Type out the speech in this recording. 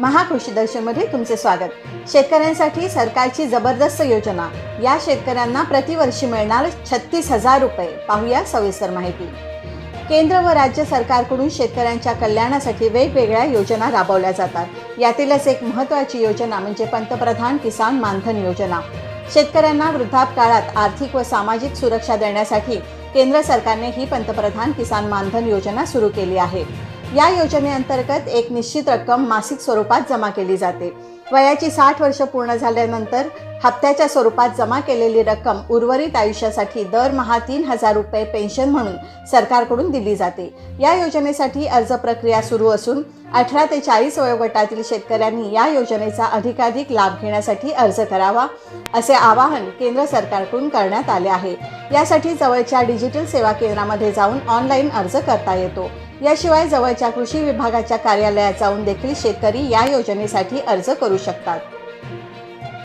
महाकृषी दर्शनमध्ये तुमचे स्वागत. शेतकऱ्यांसाठी सरकारची जबरदस्त योजना. या शेतकऱ्यांना प्रतिवर्षी मिळणार छत्तीस हजार रुपये. पाहूया सविस्तर माहिती. केंद्र व राज्य सरकारकडून शेतकऱ्यांच्या कल्याणासाठी वेगवेगळ्या योजना राबवल्या जातात. यातीलच एक महत्त्वाची योजना म्हणजे पंतप्रधान किसान मानधन योजना. शेतकऱ्यांना वृद्धापकाळात आर्थिक व सामाजिक सुरक्षा देण्यासाठी केंद्र सरकारने ही पंतप्रधान किसान मानधन योजना सुरू केली आहे. या योजनेअंतर्गत एक निश्चित रक्कम मासिक स्वरूपात जमा केली जाते. वयाची साठ वर्ष पूर्ण झाल्यानंतर हप्त्याच्या स्वरूपात जमा केलेली रक्कम उर्वरित आयुष्यासाठी दरमहा तीन हजार रुपये पेन्शन म्हणून सरकारकडून दिली जाते. या योजनेसाठी अर्ज प्रक्रिया सुरू असून अठरा ते चाळीस वयोगटातील शेतकऱ्यांनी या योजनेचा अधिकाधिक लाभ घेण्यासाठी अर्ज करावा असे आवाहन केंद्र सरकारकडून करण्यात आले आहे. यासाठी जवळच्या डिजिटल सेवा केंद्रामध्ये जाऊन ऑनलाईन अर्ज करता येतो. याशिवाय जवळच्या कृषी विभागाच्या कार्यालयात जाऊन देखील शेतकरी या योजनेसाठी अर्ज करू शकतात.